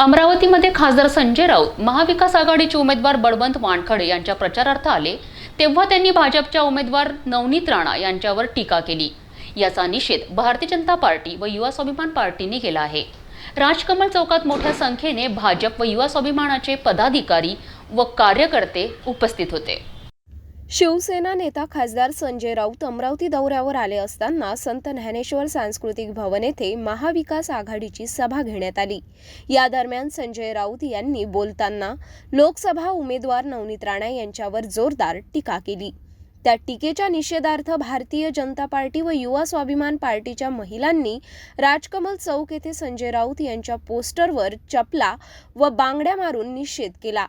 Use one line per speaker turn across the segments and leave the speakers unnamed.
अमरावतीमध्ये खासदार संजय राऊत महाविकास आघाडीचे उमेदवार बळवंत वानखडे यांच्या प्रचारार्थ आले तेव्हा त्यांनी भाजपच्या उमेदवार नवनीत राणा यांच्यावर टीका केली. याचा निषेध भारतीय जनता पार्टी व युवा स्वाभिमान पार्टीने केला आहे. राजकमल चौकात मोठ्या संख्येने भाजप व युवा स्वाभिमानाचे पदाधिकारी व कार्यकर्ते उपस्थित होते.
शिवसेना नेता खासदार संजय राऊत अमरावती दौऱ्यावर आले असताना संत ज्ञानेश्वर सांस्कृतिक भवन येथे महाविकास आघाडीची सभा घेण्यात आली. या दरम्यान संजय राऊत यांनी बोलताना लोकसभा उमेदवार नवनीत राणा यांच्यावर जोरदार टीका केली. त्या टीकेच्या निषेधार्थ भारतीय जनता पार्टी व युवा स्वाभिमान पार्टीच्या महिलांनी राजकमल चौक येथे संजय राऊत यांच्या पोस्टरवर चपला व बांगड्या मारून निषेध केला.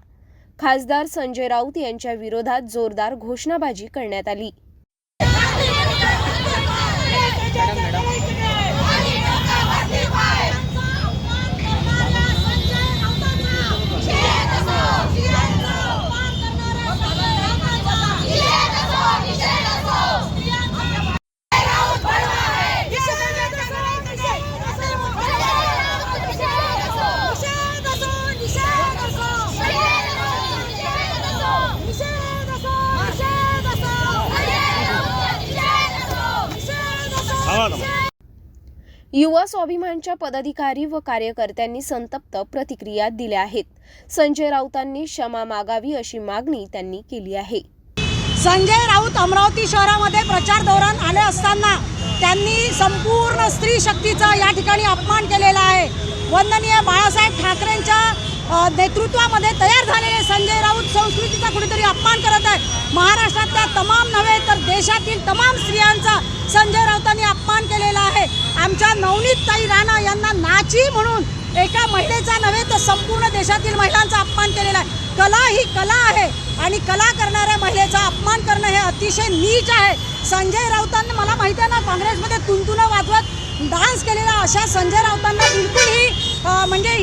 खासदार संजय राऊत यांच्या विरोधात जोरदार घोषणाबाजी करण्यात आली. युवा स्वाभिमानच्या पदाधिकारी व कार्यकर्त्यांनी संतप्त प्रतिक्रिया दिल्या आहेत. संजय राऊतांनी क्षमा मागावी अशी मागणी त्यांनी केली आहे.
संजय राऊत अमरावती शहरामध्ये प्रचार दौरान आले असताना त्यांनी संपूर्ण स्त्री शक्तीचा या ठिकाणी अपमान केलेला आहे. वंदनीय बाळासाहेब ठाकरेंच्या नेतृत्वामध्ये तयार झालेले संजय राऊत संस्कृतीचा कुठेतरी अपमान करत आहे महाराष्ट्र देशातील तमाम स्त्रियांचा संजय राऊतांनी अपमान केलेला आहे. आमच्या नवनीत ताई राणा यांना नाची म्हणून एका महिलेचा नव्हे तर संपूर्ण देशातील महिलांचा अपमान केलेला आहे. कला ही कला आहे आणि कला करणाऱ्या महिलेचा अपमान करणं हे अतिशय नीच आहे. संजय राऊतांना मला माहिती आहे ना काँग्रेसमध्ये तुंतुनं वाजवत डान्स केलेला अशा संजय राऊतांना बिलकुलही म्हणजे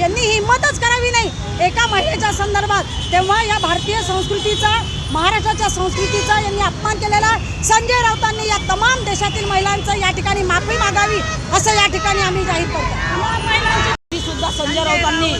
यांनी हिंमतच करावी नाही. एका महिलेच्या संदर्भात तेव्हा या भारतीय संस्कृतीचा महाराष्ट्राच्या संस्कृतीचा यांनी अपमान केलेला संजय राऊतांनी या तमाम देशातील महिलांचं या ठिकाणी माफी मागावी असं या ठिकाणी आम्ही जाहीर करतो.
सुद्धा संजय राऊतांनी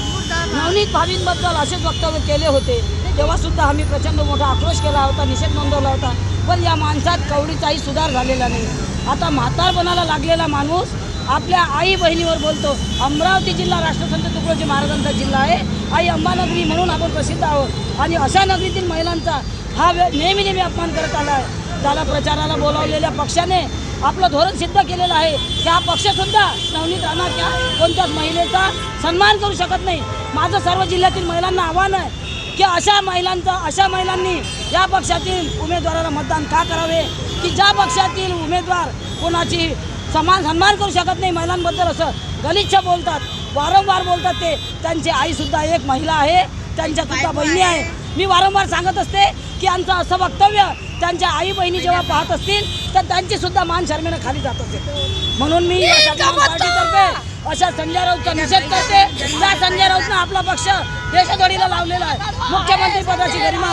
नवनीत भावींबद्दल असेच वक्तव्य केले होते. तेव्हा सुद्धा आम्ही प्रचंड मोठा आक्रोश केला होता निषेध नोंदवला होता. पण या माणसात कवडीचाही सुधार झालेला नाही. आता म्हातारपणाला लागलेला माणूस आपल्या आई बहिणीवर बोलतो. अमरावती जिल्हा राष्ट्रसंत तुकडोजी महाराजांचा जिल्हा आहे. आई अंबानगरी म्हणून आपण प्रसिद्ध आहोत. आणि अशा नगरीतील महिलांचा हा नेहमी नेहमी अपमान करत आला आहे. त्याला प्रचाराला बोलावलेल्या पक्षाने आपलं धोरण सिद्ध केलेलं आहे. की हा पक्षसुद्धा नवनीत राणा त्या कोणत्याच महिलेचा सन्मान करू शकत नाही. माझं सर्व जिल्ह्यातील महिलांना आव्हान आहे की अशा महिलांचा अशा महिलांनी या पक्षातील उमेदवाराला मतदान का करावे? की ज्या पक्षातील उमेदवार कोणाची समान सन्मान करू शकत नाही महिलांबद्दल असं गलिच्छ बोलतात वारंवार बोलतात ते. त्यांची आईसुद्धा एक महिला आहे त्यांच्यासुद्धा बहिणी आहे. मी वारंवार सांगत असते की आमचं असं वक्तव्य त्यांच्या आई बहिणी जेव्हा पाहत असतील तर त्यांची सुद्धा मान शर्मेनं खाली जात असेल म्हणून मी पार्टीतर्फे अशा संजय राऊतचा निषेध करते. त्या संजय राऊतनं आपला पक्ष देशदोडीला लावलेला आहे. मुख्यमंत्री पदाची गरिमा.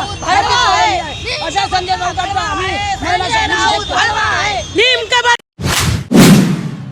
अशा संजय राऊतांचा आम्ही